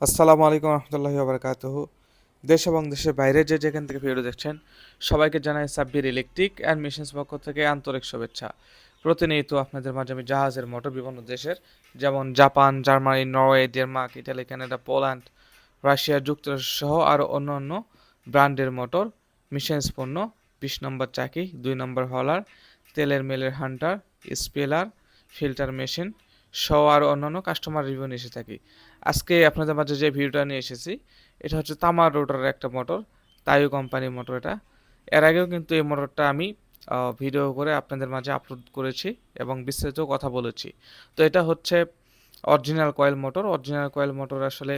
আসসালামু আলাইকুম রহমতুল্লাহি বারকাতুহ দেশ এবং দেশের বাইরে যে যেখান থেকে ভিডিও দেখছেন, সবাইকে জানাই সাব্বির ইলেকট্রিক অ্যান্ড মেশিনস পক্ষ থেকে আন্তরিক শুভেচ্ছা। প্রতিনিয়ত আপনাদের মাঝে আমি জাহাজের মোটর বিভিন্ন দেশের, যেমন Japan, Germany, Norway, Denmark, Italy, Canada, Poland, Russia যুক্তরাষ্ট্র সহ আরও অন্য অন্য ব্র্যান্ডের মোটর, মেশিনস পণ্য, বিশ নম্বর চাকি, দুই নম্বর হলার, তেলের মেলের হান্টার, স্পেলার, ফিল্টার মেশিন সহ আর অন্যান্য কাস্টমার রিভিউ নিয়ে এসে থাকি। আজকে আপনাদের মাঝে যে ভিডিওটা নিয়ে এসেছি, এটা হচ্ছে তামার রোটারের একটা মোটর তাইও কোম্পানির মোটর এটা। এর আগেও কিন্তু এই মোটরটা আমি ভিডিও করে আপনাদের মাঝে আপলোড করেছি এবং বিস্তারিত কথা বলেছি। তো এটা হচ্ছে original coil motor original coil motor আসলে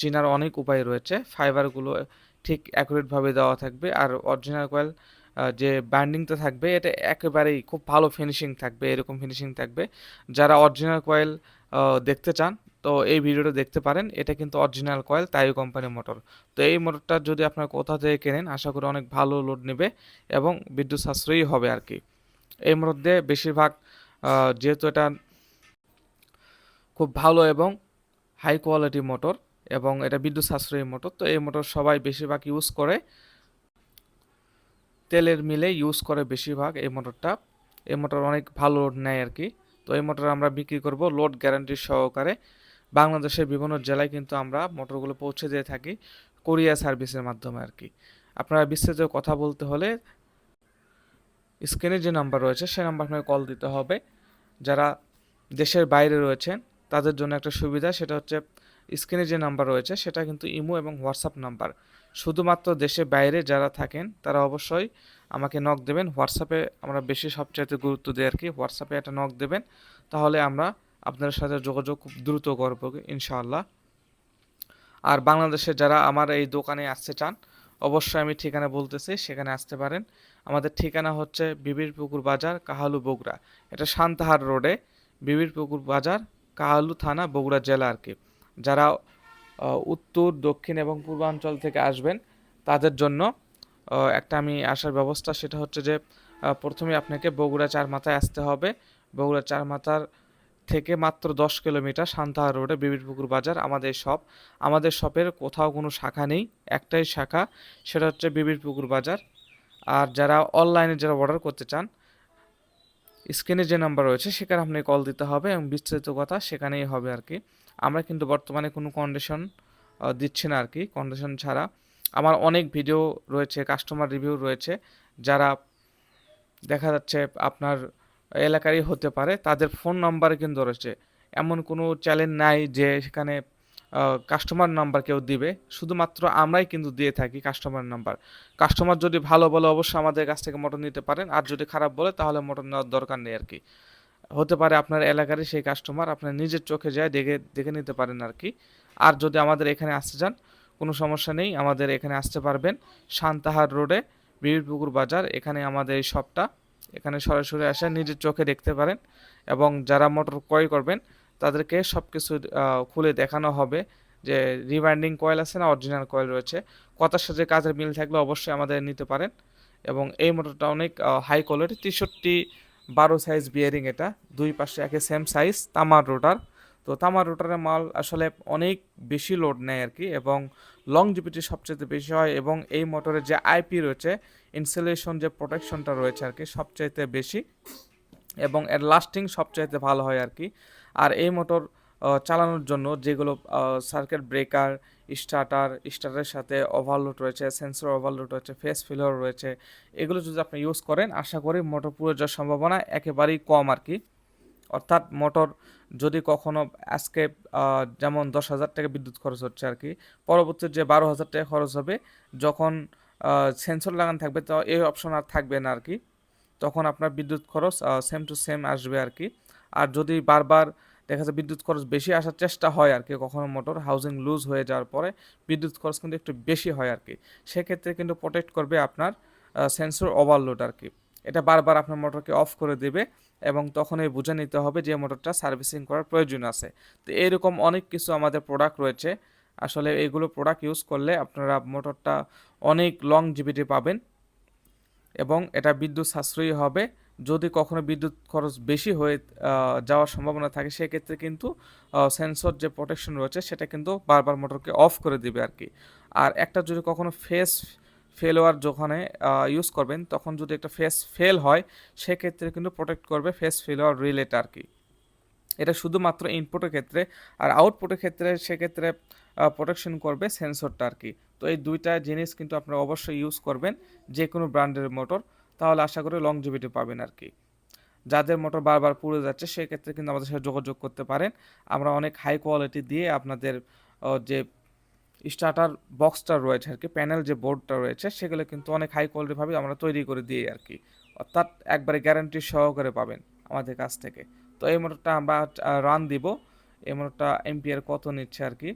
চিনার অনেক উপায় রয়েছে। ফাইবারগুলো ঠিক অ্যাকুরেটভাবে দেওয়া থাকবে। আর অরিজিনাল কয়েল যে ব্যান্ডিংটা থাকবে, এটা একেবারেই খুব ভালো ফিনিশিং থাকবে, এরকম ফিনিশিং থাকবে। যারা অরিজিনাল কয়েল দেখতে চান, তো এই ভিডিওটা দেখতে পারেন। এটা কিন্তু অরিজিনাল কয়েল তাই কোম্পানির মোটর তো এই মোটরটা যদি আপনার কোথা থেকে কেনেন, আশা করি অনেক ভালো লোড নেবে এবং বিদ্যুৎ সাশ্রয়ী হবে আর কি। এই মোটর দিয়ে বেশিরভাগ যেহেতু এটা খুব ভালো এবং হাই কোয়ালিটি মোটর এবং এটা বিদ্যুৎ সাশ্রয়ী মোটর তো এই মোটর সবাই বেশিরভাগ ইউজ করে। তেলের মিলে ইউজ করে বেশিরভাগ এই মোটরটা এই মোটর অনেক ভালো লোড নেয় আর কি। তো এই মোটর আমরা বিক্রি করব লোড গ্যারান্টি সহকারে। বাংলাদেশের বিভিন্ন জেলায় কিন্তু আমরা মোটরগুলো পৌঁছে দিয়ে থাকি কোরিয়া সার্ভিসের মাধ্যমে আর কি। আপনারা বিস্তারিত কথা বলতে হলে স্ক্রিনে যে নাম্বার রয়েছে, সেই নাম্বার আপনাকে কল দিতে হবে। যারা দেশের বাইরে রয়েছেন, তাদের জন্য একটা সুবিধা, সেটা হচ্ছে স্ক্রিনে যে নাম্বার রয়েছে, সেটা কিন্তু ইমো এবং হোয়াটসঅ্যাপ নাম্বার শুধুমাত্র দেশের বাইরে যারা থাকেন, তারা অবশ্যই আমাকে নক দেবেন। হোয়াটসঅ্যাপে আমরা বেশি সবচাইতে গুরুত্ব দিই আর কি হোয়াটসঅ্যাপে একটা নক দেবেন। তাহলে আমরা আপনাদের সাথে যোগাযোগ খুব দ্রুত করব ইনশাআল্লাহ। আর বাংলাদেশে যারা আমার এই দোকানে আসতে চান, অবশ্যই আমি ঠিকানা বলতেছি, সেখানে আসতে পারেন। আমাদের ঠিকানা হচ্ছে বিবির পুকুর বাজার, কাহালু বগুড়া। এটা সান্তাহার রোডে বিবির পুকুর বাজার, কাহালু থানা, বগুড়া জেলা আর কি যারা উত্তর, দক্ষিণ এবং পূর্বাঞ্চল থেকে আসবেন তাদের জন্য। একটা আমি আসার ব্যবস্থা সেটা হচ্ছে যে প্রথমে আপনাকে বগুড়া চার মাথায় আসতে হবে। বগুড়া চার মাথার থেকে মাত্র দশ কিলোমিটার সান্তাহার রোডে বিবিরপুকুর বাজার আমাদের শপ আমাদের শপের কোথাও কোনো শাখা নেই, একটাই শাখা, সেটা হচ্ছে বিবিরপুকুর বাজার। আর যারা অনলাইনে যারা অর্ডার করতে চান স্ক্রিনে যে নাম্বার রয়েছে, সেখানে আপনি কল দিতে হবে এবং বিস্তারিত কথা সেখানেই হবে আর কি। আমরা কিন্তু বর্তমানে কোনো কন্ডিশন দিচ্ছি না আর কি কন্ডিশন ছাড়া। আমার অনেক ভিডিও রয়েছে কাস্টমার রিভিউ রয়েছে, যারা দেখা যাচ্ছে আপনার এলাকারই হতে পারে, তাদের ফোন নাম্বারে কিন্তু রয়েছে। এমন কোনো চ্যালেঞ্জ নাই যে সেখানে কাস্টমার নাম্বার কেউ দিবে। শুধুমাত্র আমরাই কিন্তু দিয়ে থাকি কাস্টমার নাম্বার কাস্টমার যদি ভালো বলে অবশ্যই আমাদের কাছ থেকে মোটর নিতে পারেন। আর যদি খারাপ বলে, তাহলে মোটর নেওয়ার দরকার নেই আর কি হতে পারে আপনার এলাকারই সেই কাস্টমার আপনার নিজের চোখে যায় দেখে দেখে নিতে পারেন আর কি আর যদি আমাদের এখানে আসতে চান, কোনো সমস্যা নেই, আমাদের এখানে আসতে পারবেন শান্তাহার রোডে বিবিরপুকুর বাজার। এখানে আমাদের এই শপটা এখানে সরাসরি আসে নিজের চোখে দেখতে পারেন এবং যারা মোটর ক্রয় করবেন, তাদেরকে সব কিছু খুলে দেখানো হবে যে রিবাইন্ডিং কয়েল আছে না অরিজিনাল কয়েল রয়েছে। কথার সাথে কাজের মিল থাকলে অবশ্যই আমাদের নিতে পারেন এবং এই মোটরটা অনেক হাই কোয়ালিটি তেষট্টি বারো সাইজ বিয়ারিং এটা। দুই পাশে একে সেম সাইজ তামার রোটার তো তামার রোটারের মাল আসলে অনেক বেশি লোড নেয় আর কি এবং লং জিপিটি সবচেয়ে বেশি হয় এবং এই মোটরের যে আইপি রয়েছে ইনসুলেশন যে প্রোটেকশনটা রয়েছে আর কি সবচাইতে বেশি এবং এর লাস্টিং সবচাইতে ভালো হয় আর কি। আর এই মোটর চালানোর জন্য যেগুলো সার্কিট ব্রেকার স্টার্টার স্টার্টারের সাথে ওভারলোড রয়েছে সেন্সর ওভারলোড রয়েছে ফেস ফিলার রয়েছে, এগুলো যদি আপনি ইউজ করেন, আশা করি মোটর পুরো যাওয়ার সম্ভাবনা একেবারেই কম আর কি। অর্থাৎ মোটর যদি কখনো আজকে যেমন দশ হাজার টাকা বিদ্যুৎ খরচ হচ্ছে আর কি, পরবর্তী যে বারো হাজার টাকা খরচ হবে, যখন সেন্সর লাগানো থাকবে, তো এই অপশন আর থাকবে না আর কি। তখন আপনার বিদ্যুৎ খরচ সেম টু সেম আসবে আর কি। আর যদি বারবার দেখা যায় বিদ্যুৎ খরচ বেশি আসার চেষ্টা হয় আর কি। কখনো মোটর হাউজিং লুজ হয়ে যাওয়ার পরে বিদ্যুৎ খরচ কিন্তু একটু বেশি হয় আর কি। সেক্ষেত্রে কিন্তু প্রোটেক্ট করবে আপনার সেন্সর ওভারলোড আর কি। এটা বারবার আপনার মোটরকে অফ করে দেবে এবং তখনই বুঝে নিতে হবে যে মোটরটা সার্ভিসিং করার প্রয়োজন আছে। তো এরকম অনেক কিছু আমাদের প্রোডাক্ট রয়েছে। আসলে এগুলো প্রোডাক্ট ইউজ করলে আপনারা মোটরটা অনেক লং জিবিটি পাবেন এবং এটা বিদ্যুৎ সাশ্রয়ী হবে। যদি কখনো বিদ্যুৎ খরচ বেশি হয়ে যাওয়ার সম্ভাবনা থাকে, সেক্ষেত্রে কিন্তু সেন্সর যে প্রোটেকশন রয়েছে, সেটা কিন্তু বারবার মোটরকে অফ করে দিবে আর কি আর একটা যদি কখনো ফেস ফেলোয়ার যখন ইউজ করবেন, তখন যদি একটা ফেস ফেল হয়, সেক্ষেত্রে কিন্তু প্রোটেক্ট করবে ফেস ফেলোয়ার রিলেট আর কি এটা শুধুমাত্র ইনপুটের ক্ষেত্রে, আর আউটপুটের ক্ষেত্রে, সেক্ষেত্রে প্রোটেকশন করবে সেন্সরটা আর কি তো এই দুইটা জিনিস কিন্তু আপনারা অবশ্যই ইউজ করবেন যে কোনো ব্র্যান্ডের মোটর তাহলে আশা করি লং লংজিভিটি পাবেন আর কি যাদের মোটর বারবার পুড়ে যাচ্ছে, সেক্ষেত্রে কিন্তু আমাদের সাথে যোগাযোগ করতে পারেন। আমরা অনেক হাই কোয়ালিটি দিয়ে আপনাদের যে স্টার্টার বক্সটা রয়েছে আর কি প্যানেল যে বোর্ডটা রয়েছে, সেগুলো কিন্তু অনেক হাই কোয়ালিটিভাবে আমরা তৈরি করে দিই আর কি অর্থাৎ একবারে গ্যারান্টি সহকারে পাবেন আমাদের কাছ থেকে। তো এই মোটরটা আমরা রান দিব। এই মোটরটা এমপিআর কত নিচ্ছে আর কি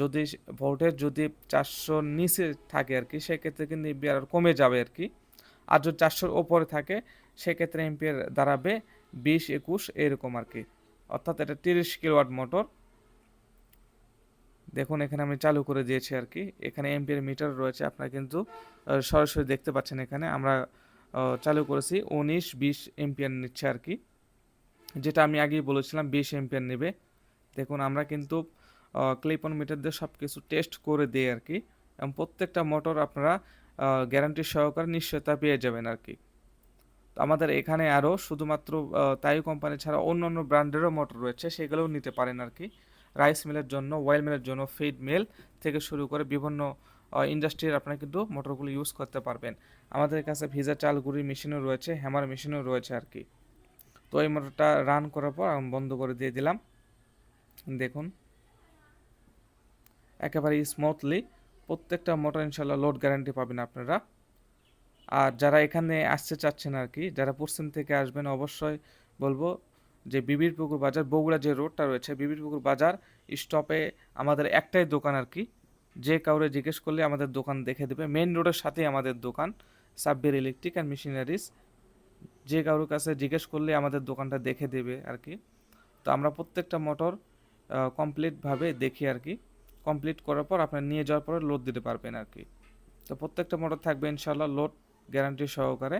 যদি ভোল্টেজ যদি চারশোর নিচে থাকে আর কি সেক্ষেত্রে কিন্তু এমপিআর কমে যাবে আর কি আর যদি চারশোর ওপরে থাকে, সেক্ষেত্রে এমপিআর দাঁড়াবে বিশ, একুশ, এরকম আর কি। অর্থাৎ এটা তিরিশ কিলোওয়াট মোটর। দেখুন, এখানে আমি চালু করে দিয়েছি আর কি। এখানে এমপিআর মিটার রয়েছে, আপনারা কিন্তু সরাসরি দেখতে পাচ্ছেন এখানে। আমরা চালু করেছি উনিশ, বিশ এমপিআর নিচ্ছে আর কি। যেটা আমি আগেই বলেছিলাম, বিশ এমপিআর নেবে। দেখুন, আমরা কিন্তু ক্লিপন মিটার দিয়ে সব কিছু টেস্ট করে দিই আর কি। এবং প্রত্যেকটা মোটর আপনারা গ্যারান্টি সহকারে নিশ্চয়তা পেয়ে যাবেন আর কি। তো আমাদের এখানে আরও শুধুমাত্র তাই কোম্পানি ছাড়া অন্য অন্য ব্র্যান্ডেরও মোটর রয়েছে, সেগুলোও নিতে পারেন আর কি। রাইস মিলের জন্য ওয়েল মিলের জন্য ফিড মিল থেকে শুরু করে বিভিন্ন ইন্ডাস্ট্রির আপনারা কিন্তু মোটরগুলো ইউজ করতে পারবেন। আমাদের কাছে ভিজা চাল গুঁড়ি মেশিনও রয়েছে হ্যামার মেশিনও রয়েছে আর কি। তো এই মোটরটা রান করার পর আমি বন্ধ করে দিয়ে দিলাম। দেখুন একেবারে স্মুথলি প্রত্যেকটা মোটর ইনশাল্লাহ লোড গ্যারান্টি পাবেন আপনারা। আর যারা এখানে আসতে চাচ্ছেন আর কি যারা পশ্চিম থেকে আসবেন, অবশ্যই বলব যে বিবির পুকুর বাজার, বগুড়া যে রোডটা রয়েছে, বিবির পুকুর বাজার স্টপে আমাদের একটাই দোকান আর কি যে কাউরে জিজ্ঞেস করলে আমাদের দোকান দেখে দেবে। মেন রোডের সাথেই আমাদের দোকান সাব্বির ইলেকট্রিক অ্যান্ড মেশিনারিজ যে কারোর কাছে জিজ্ঞেস করলে আমাদের দোকানটা দেখে দেবে আর কি তো আমরা প্রত্যেকটা মোটর কমপ্লিটভাবে দেখি আর কি কমপ্লিট করার পর আপনার নিয়ে যাওয়ার পরে লোড দিতে পারবেন আর কি। তো প্রত্যেকটা মোটর থাকবে ইনশাল্লাহ লোড গ্যারান্টি সহকারে।